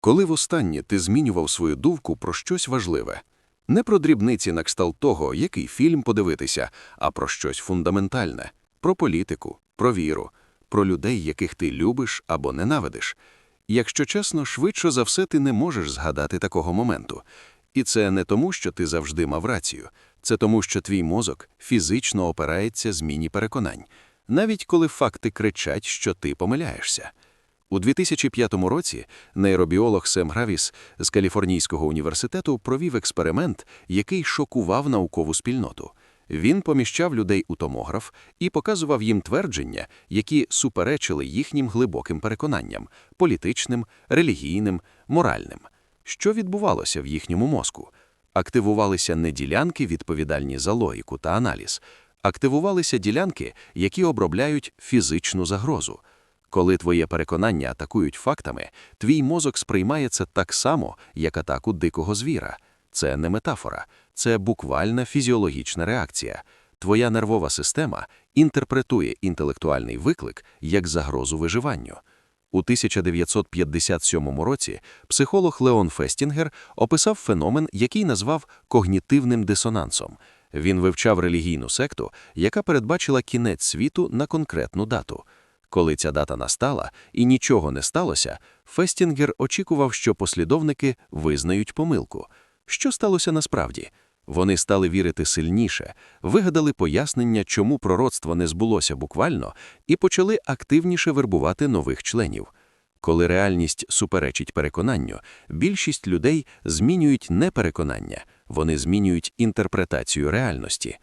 Коли востаннє ти змінював свою думку про щось важливе, не про дрібниці на кшталт того, який фільм подивитися, а про щось фундаментальне, про політику, про віру, про людей, яких ти любиш або ненавидиш. Якщо чесно, швидше за все ти не можеш згадати такого моменту. І це не тому, що ти завжди мав рацію, це тому, що твій мозок фізично опирається зміні переконань, навіть коли факти кричать, що ти помиляєшся. У 2005 році нейробіолог Сем Гравіс з Каліфорнійського університету провів експеримент, який шокував наукову спільноту. Він поміщав людей у томограф і показував їм твердження, які суперечили їхнім глибоким переконанням політичним, релігійним, моральним. Що відбувалося в їхньому мозку? Активувалися не ділянки, відповідальні за логіку та аналіз, активувалися ділянки, які обробляють фізичну загрозу. Коли твоє переконання атакують фактами, твій мозок сприймає це так само, як атаку дикого звіра. Це не метафора, це буквальна фізіологічна реакція. Твоя нервова система інтерпретує інтелектуальний виклик як загрозу виживанню. У 1957 році психолог Леон Фестінгер описав феномен, який назвав когнітивним дисонансом. Він вивчав релігійну секту, яка передбачила кінець світу на конкретну дату. Коли ця дата настала і нічого не сталося, Фестінгер очікував, що послідовники визнають помилку. Що сталося насправді? Вони стали вірити сильніше, вигадали пояснення, чому пророцтво не збулося буквально, і почали активніше вербувати нових членів. Коли реальність суперечить переконанню, більшість людей змінюють не переконання, вони змінюють інтерпретацію реальності.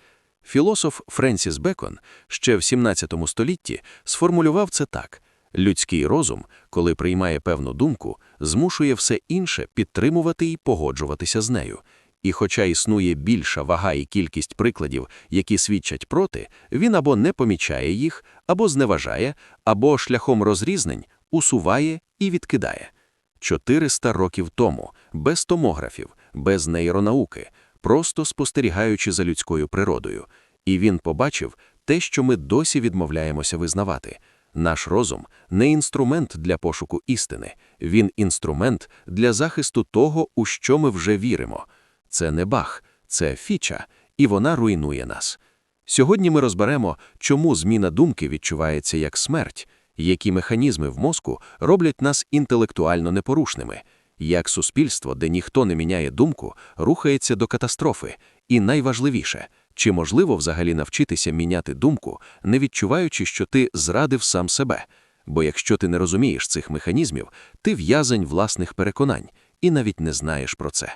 Філософ Френсіс Бекон ще в 17 столітті сформулював це так: людський розум, коли приймає певну думку, змушує все інше підтримувати і погоджуватися з нею. І, хоча існує більша вага і кількість прикладів, які свідчать проти, він або не помічає їх, або зневажає, або шляхом розрізнень усуває і відкидає. 400 років тому, без томографів, без нейронауки, просто спостерігаючи за людською природою, і він побачив те, що ми досі відмовляємося визнавати. Наш розум не інструмент для пошуку істини, він інструмент для захисту того, у що ми вже віримо. Це не бах, це фіча, і вона руйнує нас. Сьогодні ми розберемо, чому зміна думки відчувається як смерть, які механізми в мозку роблять нас інтелектуально непорушними, як суспільство, де ніхто не міняє думку, рухається до катастрофи, і найважливіше, чи можливо взагалі навчитися міняти думку, не відчуваючи, що ти зрадив сам себе. Бо якщо ти не розумієш цих механізмів, ти в'язень власних переконань і навіть не знаєш про це.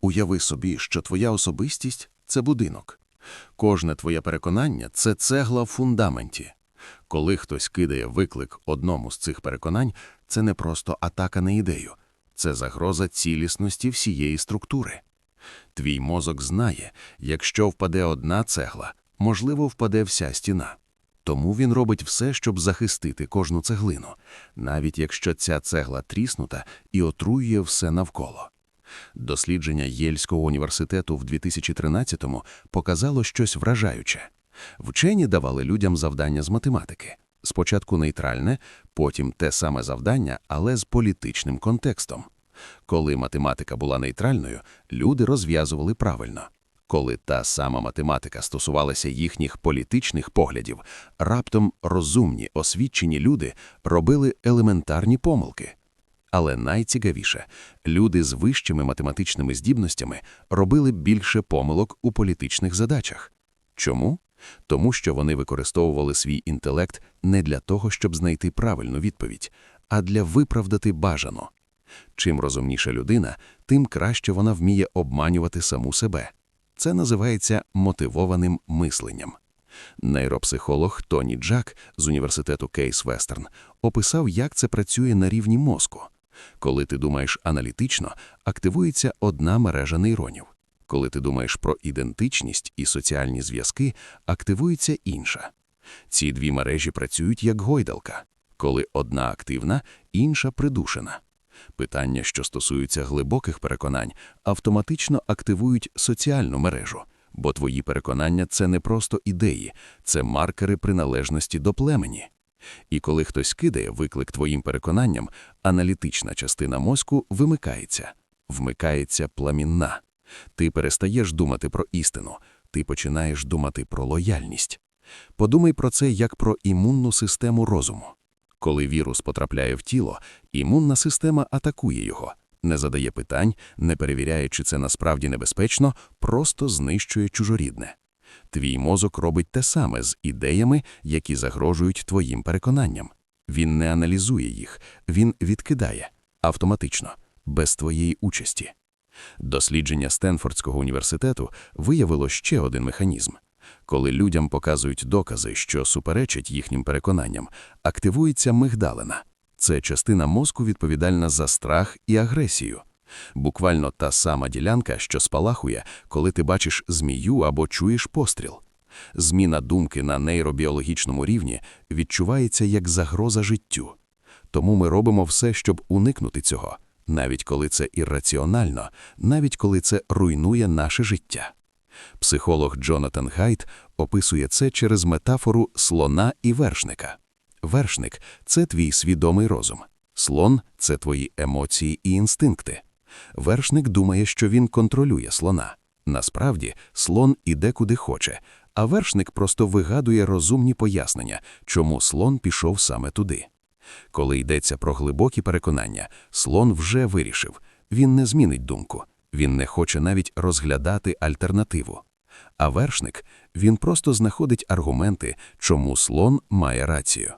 Уяви собі, що твоя особистість це будинок. Кожне твоє переконання це цегла в фундаменті. Коли хтось кидає виклик одному з цих переконань, це не просто атака на ідею, це загроза цілісності всієї структури. Твій мозок знає, якщо впаде одна цегла, можливо, впаде вся стіна. Тому він робить все, щоб захистити кожну цеглину, навіть якщо ця цегла тріснута і отруює все навколо. Дослідження Єльського університету в 2013-му показало щось вражаюче. Вчені давали людям завдання з математики. Спочатку нейтральне, потім те саме завдання, але з політичним контекстом. Коли математика була нейтральною, люди розв'язували правильно. Коли та сама математика стосувалася їхніх політичних поглядів, раптом розумні, освічені люди робили елементарні помилки. Але найцікавіше, люди з вищими математичними здібностями робили більше помилок у політичних задачах. Чому? Тому що вони використовували свій інтелект не для того, щоб знайти правильну відповідь, а для виправдати бажано. Чим розумніша людина, тим краще вона вміє обманювати саму себе. Це називається мотивованим мисленням. Нейропсихолог Тоні Джак з університету Кейс Вестерн описав, як це працює на рівні мозку. Коли ти думаєш аналітично, активується одна мережа нейронів. Коли ти думаєш про ідентичність і соціальні зв'язки, активується інша. Ці дві мережі працюють як гойдалка. Коли одна активна, інша придушена. Питання, що стосуються глибоких переконань, автоматично активують соціальну мережу, бо твої переконання це не просто ідеї, це маркери приналежності до племені. І коли хтось кидає виклик твоїм переконанням, аналітична частина мозку вимикається, вмикається пламінна. Ти перестаєш думати про істину, ти починаєш думати про лояльність. Подумай про це як про імунну систему розуму. Коли вірус потрапляє в тіло, імунна система атакує його, не задає питань, не перевіряє, чи це насправді небезпечно, просто знищує чужорідне. Твій мозок робить те саме з ідеями, які загрожують твоїм переконанням. Він не аналізує їх, він відкидає автоматично, без твоєї участі. Дослідження Стенфордського університету виявило ще один механізм. Коли людям показують докази, що суперечать їхнім переконанням, активується мигдалина. Це частина мозку відповідальна за страх і агресію. Буквально та сама ділянка, що спалахує, коли ти бачиш змію або чуєш постріл. Зміна думки на нейробіологічному рівні відчувається як загроза життю. Тому ми робимо все, щоб уникнути цього, навіть коли це ірраціонально, навіть коли це руйнує наше життя. Психолог Джонатан Гайт описує це через метафору слона і вершника. Вершник це твій свідомий розум. Слон це твої емоції і інстинкти. Вершник думає, що він контролює слона. Насправді, слон іде куди хоче, а вершник просто вигадує розумні пояснення, чому слон пішов саме туди. Коли йдеться про глибокі переконання, слон вже вирішив, він не змінить думку, він не хоче навіть розглядати альтернативу. А вершник, він просто знаходить аргументи, чому слон має рацію.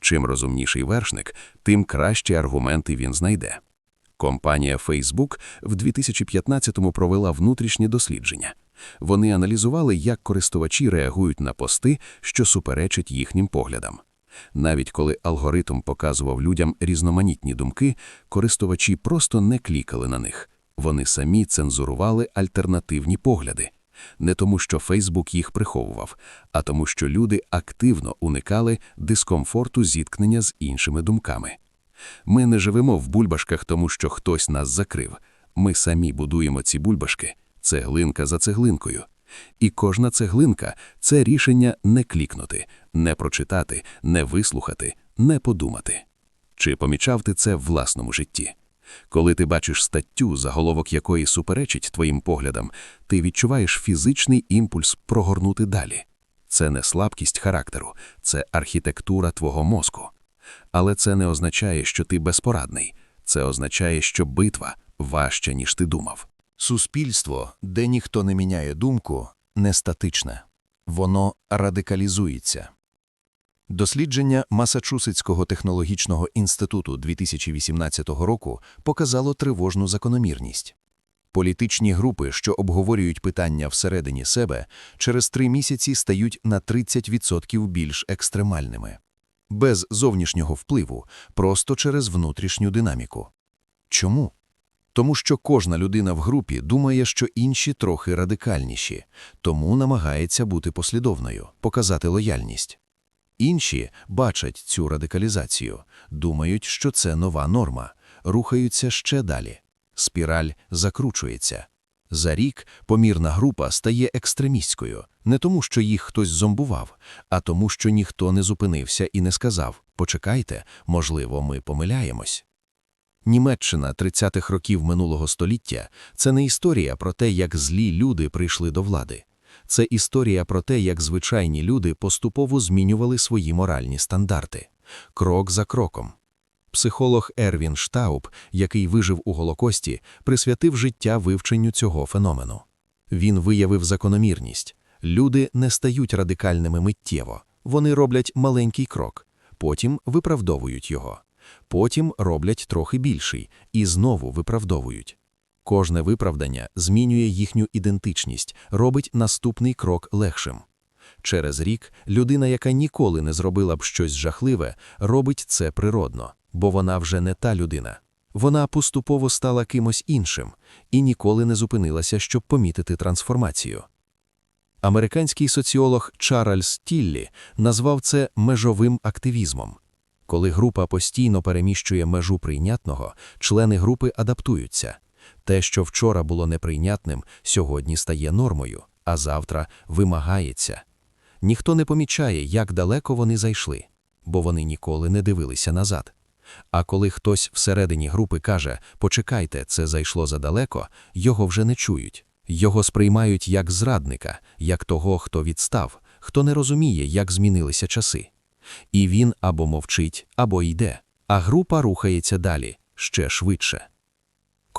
Чим розумніший вершник, тим кращі аргументи він знайде. Компанія Facebook в 2015-му провела внутрішнє дослідження. Вони аналізували, як користувачі реагують на пости, що суперечать їхнім поглядам. Навіть коли алгоритм показував людям різноманітні думки, користувачі просто не клікали на них. Вони самі цензурували альтернативні погляди. Не тому, що Фейсбук їх приховував, а тому, що люди активно уникали дискомфорту зіткнення з іншими думками. Ми не живемо в бульбашках, тому що хтось нас закрив. Ми самі будуємо ці бульбашки, цеглинка за цеглинкою. І кожна цеглинка це рішення не клікнути, не прочитати, не вислухати, не подумати. Чи помічав ти це в власному житті? Коли ти бачиш статтю, заголовок якої суперечить твоїм поглядам, ти відчуваєш фізичний імпульс прогорнути далі. Це не слабкість характеру, це архітектура твого мозку. Але це не означає, що ти безпорадний. Це означає, що битва важча, ніж ти думав. Суспільство, де ніхто не міняє думку, не статичне. Воно радикалізується. Дослідження Масачусетського технологічного інституту 2018 року показало тривожну закономірність. Політичні групи, що обговорюють питання всередині себе, через три місяці стають на 30% більш екстремальними. Без зовнішнього впливу, просто через внутрішню динаміку. Чому? Тому що кожна людина в групі думає, що інші трохи радикальніші, тому намагається бути послідовною, показати лояльність. Інші бачать цю радикалізацію, думають, що це нова норма, рухаються ще далі. Спіраль закручується. За рік помірна група стає екстремістською, не тому, що їх хтось зомбував, а тому, що ніхто не зупинився і не сказав «почекайте, можливо, ми помиляємось». Німеччина 30-х років минулого століття – це не історія про те, як злі люди прийшли до влади. Це історія про те, як звичайні люди поступово змінювали свої моральні стандарти. Крок за кроком. Психолог Ервін Штауб, який вижив у Голокості, присвятив життя вивченню цього феномену. Він виявив закономірність. Люди не стають радикальними миттєво. Вони роблять маленький крок, потім виправдовують його. Потім роблять трохи більший і знову виправдовують. Кожне виправдання змінює їхню ідентичність, робить наступний крок легшим. Через рік людина, яка ніколи не зробила б щось жахливе, робить це природно, бо вона вже не та людина. Вона поступово стала кимось іншим і ніколи не зупинилася, щоб помітити трансформацію. Американський соціолог Чарльз Тіллі назвав це межовим активізмом. Коли група постійно переміщує межу прийнятного, члени групи адаптуються. Те, що вчора було неприйнятним, сьогодні стає нормою, а завтра вимагається. Ніхто не помічає, як далеко вони зайшли. бо вони ніколи не дивилися назад. А коли хтось всередині групи каже «почекайте, це зайшло задалеко», його вже не чують. Його сприймають як зрадника, як того, хто відстав, хто не розуміє, як змінилися часи. І він або мовчить, або йде, а група рухається далі, ще швидше.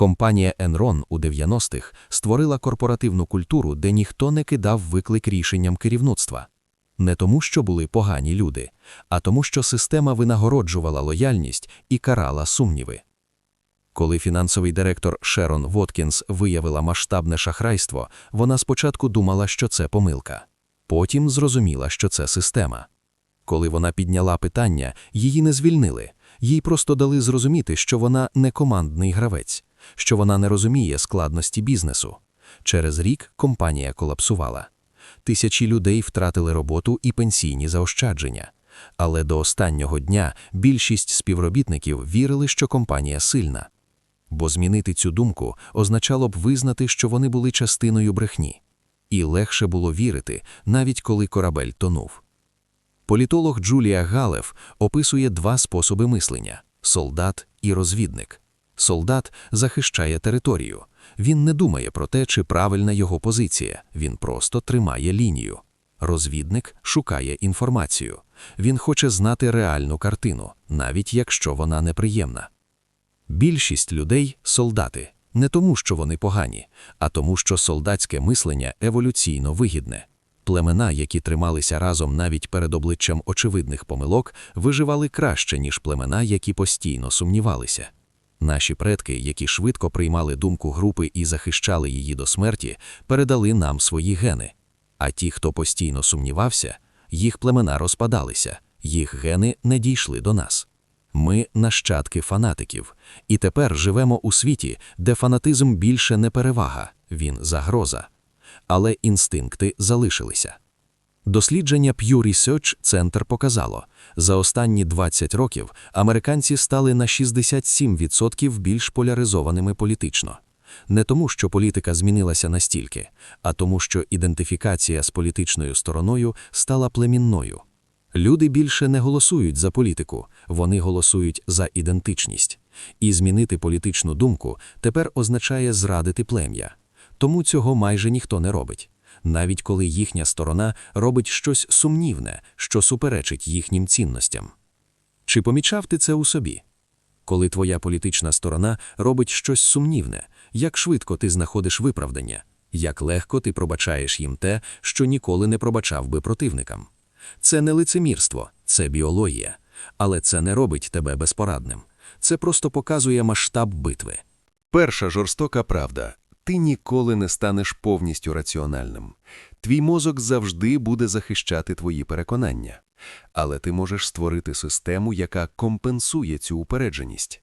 Компанія Enron у 90-х створила корпоративну культуру, де ніхто не кидав виклик рішенням керівництва. Не тому, що були погані люди, а тому, що система винагороджувала лояльність і карала сумніви. Коли фінансовий директор Шерон Воткінс виявила масштабне шахрайство, вона спочатку думала, що це помилка. Потім зрозуміла, що це система. Коли вона підняла питання, її не звільнили, їй просто дали зрозуміти, що вона не командний гравець, що вона не розуміє складності бізнесу. Через рік компанія колапсувала. Тисячі людей втратили роботу і пенсійні заощадження. Але до останнього дня більшість співробітників вірили, що компанія сильна. Бо змінити цю думку означало б визнати, що вони були частиною брехні. І легше було вірити, навіть коли корабель тонув. Політолог Джулія Галев описує два способи мислення солдат і розвідник. Солдат захищає територію. Він не думає про те, чи правильна його позиція, він просто тримає лінію. Розвідник шукає інформацію. Він хоче знати реальну картину, навіть якщо вона неприємна. Більшість людей солдати не тому, що вони погані, а тому, що солдатське мислення еволюційно вигідне. Племена, які трималися разом навіть перед обличчям очевидних помилок, виживали краще, ніж племена, які постійно сумнівалися. Наші предки, які швидко приймали думку групи і захищали її до смерті, передали нам свої гени. А ті, хто постійно сумнівався, їх племена розпадалися, їх гени не дійшли до нас. Ми нащадки фанатиків, і тепер живемо у світі, де фанатизм більше не перевага, він загроза. Але інстинкти залишилися. Дослідження Pew Research Center показало, за останні 20 років американці стали на 67% більш поляризованими політично. Не тому, що політика змінилася настільки, а тому, що ідентифікація з політичною стороною стала племінною. Люди більше не голосують за політику, вони голосують за ідентичність. І змінити політичну думку тепер означає зрадити плем'я. Тому цього майже ніхто не робить. Навіть коли їхня сторона робить щось сумнівне, що суперечить їхнім цінностям. Чи помічав ти це у собі? Коли твоя політична сторона робить щось сумнівне, як швидко ти знаходиш виправдання, як легко ти пробачаєш їм те, що ніколи не пробачав би противникам. Це не лицемірство, це біологія, але це не робить тебе безпорадним. Це просто показує масштаб битви. Перша жорстока правда ти ніколи не станеш повністю раціональним. Твій мозок завжди буде захищати твої переконання. Але ти можеш створити систему, яка компенсує цю упередженість.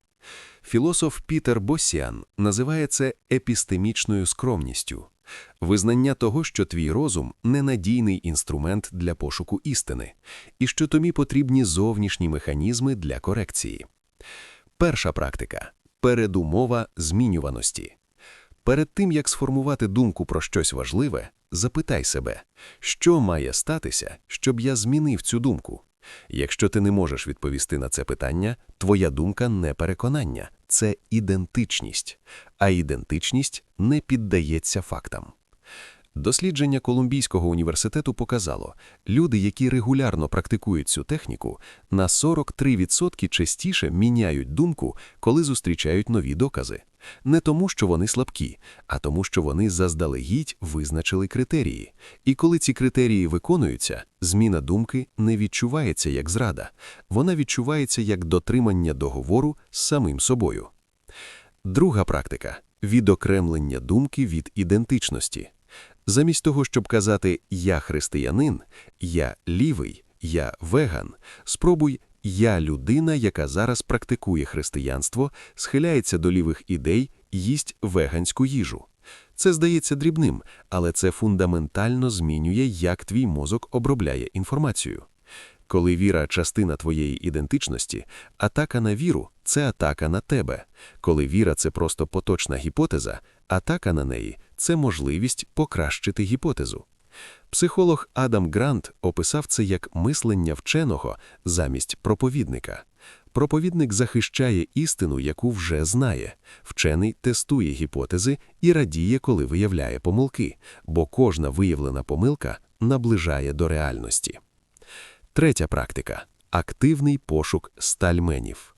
Філософ Пітер Босіан називає це епістемічною скромністю визнання того, що твій розум ненадійний інструмент для пошуку істини, і що тобі потрібні зовнішні механізми для корекції. Перша практика передумова змінюваності. Перед тим, як сформувати думку про щось важливе, запитай себе, що має статися, щоб я змінив цю думку. Якщо ти не можеш відповісти на це питання, твоя думка не переконання, це ідентичність, а ідентичність не піддається фактам. Дослідження Колумбійського університету показало, люди, які регулярно практикують цю техніку, на 43% частіше міняють думку, коли зустрічають нові докази. Не тому, що вони слабкі, а тому, що вони заздалегідь визначили критерії. І коли ці критерії виконуються, зміна думки не відчувається як зрада, вона відчувається як дотримання договору з самим собою. Друга практика відокремлення думки від ідентичності. Замість того, щоб казати Я християнин, я лівий, я веган, спробуй я людина, яка зараз практикує християнство, схиляється до лівих ідей, їсть веганську їжу. Це здається дрібним, але це фундаментально змінює, як твій мозок обробляє інформацію. Коли віра частина твоєї ідентичності, атака на віру це атака на тебе. Коли віра це просто поточна гіпотеза, атака на неї це можливість покращити гіпотезу. Психолог Адам Грант описав це як мислення вченого замість проповідника. Проповідник захищає істину, яку вже знає. Вчений тестує гіпотези і радіє, коли виявляє помилки, бо кожна виявлена помилка наближає до реальності. Третя практика активний пошук стальменів.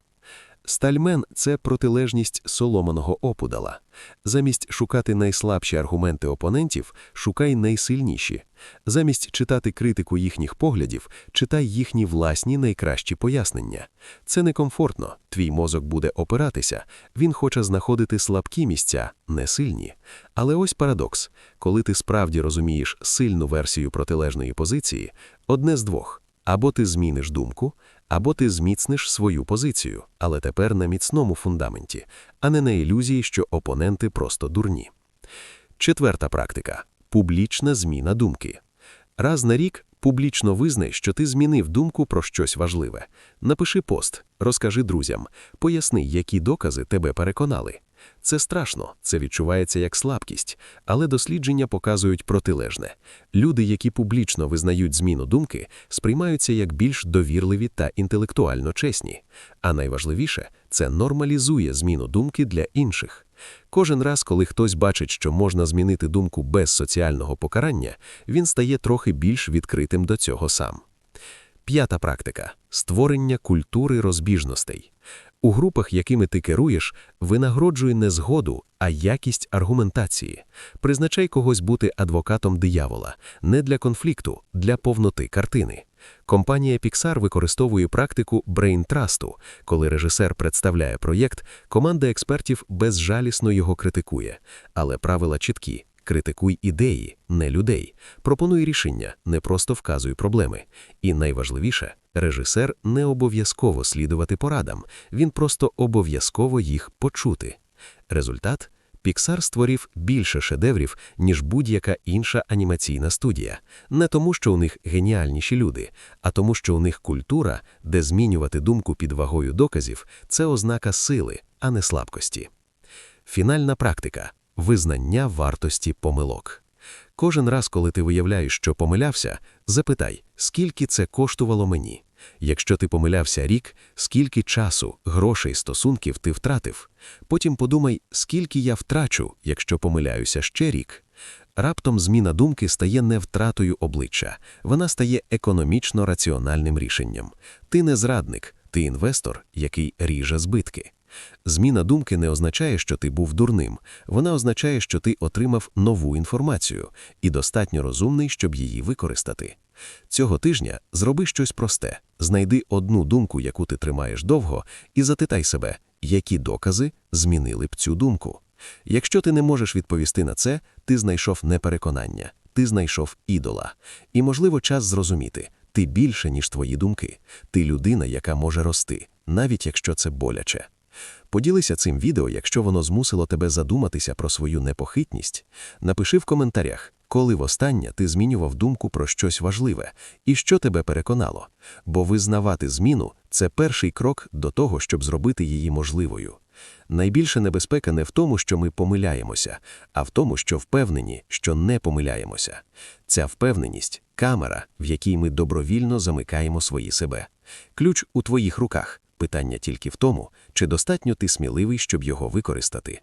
Стальмен це протилежність соломаного опудала. Замість шукати найслабші аргументи опонентів, шукай найсильніші. Замість читати критику їхніх поглядів, читай їхні власні найкращі пояснення. Це некомфортно, твій мозок буде опиратися, він хоче знаходити слабкі місця, не сильні. Але ось парадокс: коли ти справді розумієш сильну версію протилежної позиції, одне з двох. Або ти зміниш думку, або ти зміцниш свою позицію, але тепер на міцному фундаменті, а не на ілюзії, що опоненти просто дурні. Четверта практика публічна зміна думки. Раз на рік публічно визнай, що ти змінив думку про щось важливе. Напиши пост, розкажи друзям, поясни, які докази тебе переконали. Це страшно, це відчувається як слабкість, але дослідження показують протилежне. Люди, які публічно визнають зміну думки, сприймаються як більш довірливі та інтелектуально чесні. А найважливіше це нормалізує зміну думки для інших. Кожен раз, коли хтось бачить, що можна змінити думку без соціального покарання, він стає трохи більш відкритим до цього сам. П'ята практика створення культури розбіжностей. У групах, якими ти керуєш, винагороджуй не згоду, а якість аргументації. Призначай когось бути адвокатом диявола, не для конфлікту, для повноти картини. Компанія Pixar використовує практику брейн-трасту. Коли режисер представляє проєкт, команда експертів безжалісно його критикує. Але правила чіткі. Критикуй ідеї, не людей. Пропонуй рішення, не просто вказуй проблеми. І найважливіше, режисер не обов'язково слідувати порадам, він просто обов'язково їх почути. Результат Pixar створив більше шедеврів, ніж будь-яка інша анімаційна студія. Не тому, що у них геніальніші люди, а тому, що у них культура, де змінювати думку під вагою доказів це ознака сили, а не слабкості. Фінальна практика визнання вартості помилок. Кожен раз, коли ти виявляєш, що помилявся, запитай, скільки це коштувало мені. Якщо ти помилявся рік, скільки часу, грошей, стосунків ти втратив. Потім подумай, скільки я втрачу, якщо помиляюся ще рік. Раптом зміна думки стає не втратою обличчя, вона стає економічно раціональним рішенням. Ти не зрадник, ти інвестор, який ріже збитки. Зміна думки не означає, що ти був дурним, вона означає, що ти отримав нову інформацію і достатньо розумний, щоб її використати. Цього тижня зроби щось просте, знайди одну думку, яку ти тримаєш довго, і запитай себе, які докази змінили б цю думку. Якщо ти не можеш відповісти на це, ти знайшов не переконання, ти знайшов ідола. І, можливо, час зрозуміти, ти більше, ніж твої думки, ти людина, яка може рости, навіть якщо це боляче. Поділися цим відео, якщо воно змусило тебе задуматися про свою непохитність. Напиши в коментарях, коли востаннє ти змінював думку про щось важливе і що тебе переконало. Бо визнавати зміну це перший крок до того, щоб зробити її можливою. Найбільша небезпека не в тому, що ми помиляємося, а в тому, що впевнені, що не помиляємося. Ця впевненість камера, в якій ми добровільно замикаємо свої себе. Ключ у твоїх руках. Питання тільки в тому, чи достатньо ти сміливий, щоб його використати.